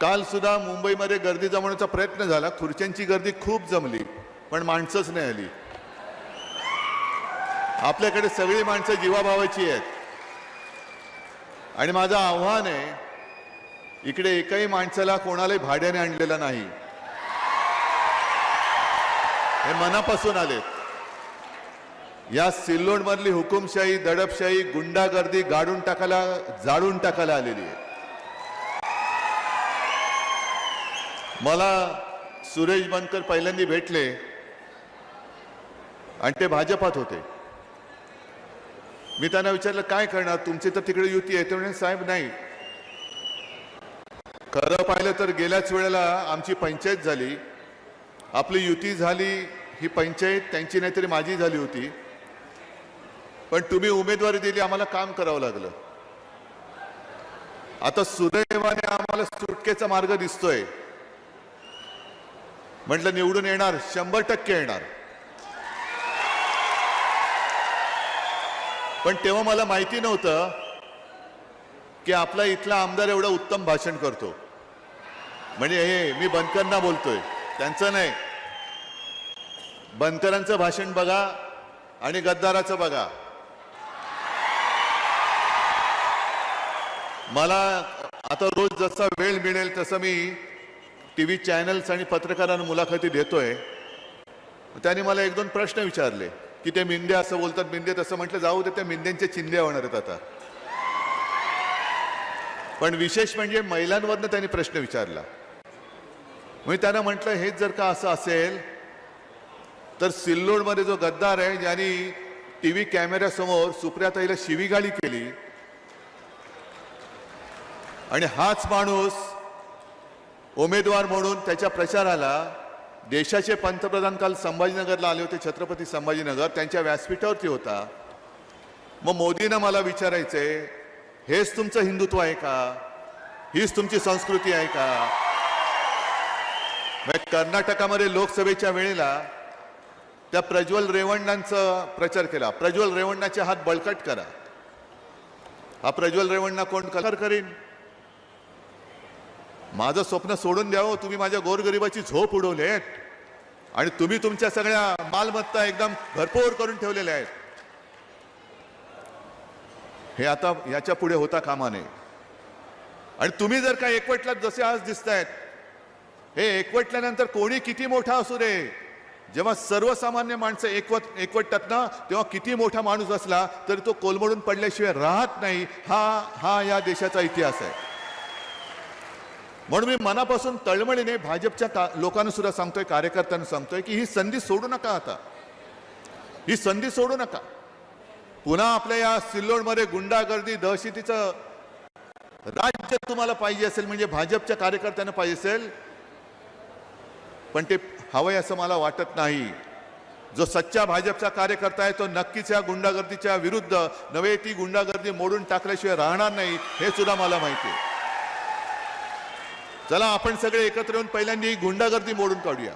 काल सुद्धा मुंबईमध्ये गर्दी जमवण्याचा प्रयत्न झाला. खुर्च्यांची गर्दी खूप जमली पण माणसंच नाही आली. आपल्याकडे सगळी माणसं जीवाभावाची आहेत. आणि माझं आव्हान आहे इकडे एकाही माणसाला कोणालाही भाड्याने आणलेलं नाही. हे मनापासून आलेत. या सिल्लोडमधली हुकुमशाही दडपशाही गुंडागर्दी गाडून टाकायला जाळून टाकायला आलेली आहे. मला सुरेश बनकर पहिल्यांदा भेटले आणि ते भाजपात होते. मी त्यांना विचारलं काय करणार? तुमची तर तिकडे युती आहे. ते म्हणे साहेब नाही. खरं पाहिलं तर गेल्याच वेळेला आमची पंचायत झाली. आपली युती झाली ही पंचायत त्यांची नाहीतरी माझी झाली होती. पण तुम्ही उमेदवारी दिली आम्हाला काम करावं लागलं. आता सुदैवाने आम्हाला सुटकेचा मार्ग दिसतोय. म्हटलं निवडून येणार शंभर टक्के येणार. पण तेव्हा मला माहिती नव्हतं की आपला इथला आमदार एवढं उत्तम भाषण करतो. म्हणजे हे मी बनकरांना बोलतोय त्यांचं नाही. बनकरांचं भाषण बघा आणि गद्दाराचं बघा. मला आता रोज जसा वेळ मिळेल तसं मी टी व्ही चॅनल्स आणि पत्रकारांना मुलाखती देतोय. त्यांनी मला एक दोन प्रश्न विचारले की ते मिंदे असं बोलतात मिंदे तसं म्हटलं जाऊ दे त्या मिंद्यांच्या चिंध्या होणार आहेत आता. पण विशेष म्हणजे महिलांवरनं त्यांनी प्रश्न विचारला. म्हणजे त्यांना म्हटलं हेच जर का असं असेल तर सिल्लोडमध्ये जो गद्दार आहे ज्यांनी टी व्ही कॅमेऱ्यासमोर सुप्रियाताईला शिवीगाळी केली आणि हाच माणूस उमेदवार म्हणून त्याच्या प्रचाराला देशाचे पंतप्रधान काल संभाजीनगरला आले होते छत्रपती संभाजीनगर. त्यांच्या व्यासपीठावरती होता. मग मोदींना मला विचारायचंय हेच तुमचं हिंदुत्व आहे का? हीच तुमची संस्कृती आहे का? म्हणजे कर्नाटकामध्ये लोकसभेच्या वेळेला त्या प्रज्वल रेवण्णांचा प्रचार केला. प्रज्वल रेवण्णाचे हात बळकट करा. हा प्रज्वल रेवण्णा कोण कलर करीन? माझं स्वप्न सोडून द्यावं. तुम्ही माझ्या गोरगरिबाची झोप उडवलेत. आणि तुम्ही तुमच्या सगळ्या मालमत्ता एकदम भरपूर करून ठेवलेल्या आहेत. हे आता याच्यापुढे होता कामा नये. आणि तुम्ही जर का एकवटलात जसे आज दिसतायत हे एकवटल्यानंतर कोणी किती मोठा असू रे जेव्हा सर्वसामान्य माणसं एकवट एकवटतात ना तेव्हा किती मोठा माणूस असला तरी तो कोलमडून पडल्याशिवाय राहत नाही. हा हा या देशाचा इतिहास आहे. म्हणून मी मनापासून तळमळीने भाजपच्या का लोकांना सुद्धा सांगतोय कार्यकर्त्यांना सांगतोय की ही संधी सोडू नका आता. ही संधी सोडू नका. पुन्हा आपल्या या सिल्लोडमध्ये गुंडागर्दी दहशतीचं राज्य तुम्हाला पाहिजे असेल म्हणजे भाजपच्या कार्यकर्त्यांना पाहिजे असेल पण ते हवंय असं मला वाटत नाही. जो सच्चा भाजपचा कार्यकर्ता आहे तो नक्कीच या गुंडागर्दीच्या विरुद्ध नव्हे ती गुंडागर्दी मोडून टाकल्याशिवाय राहणार नाही हे सुद्धा मला माहिती आहे. चला आपण सगळे एकत्र येऊन पहिल्यांदा ही गुंडागर्दी मोडून काढूया.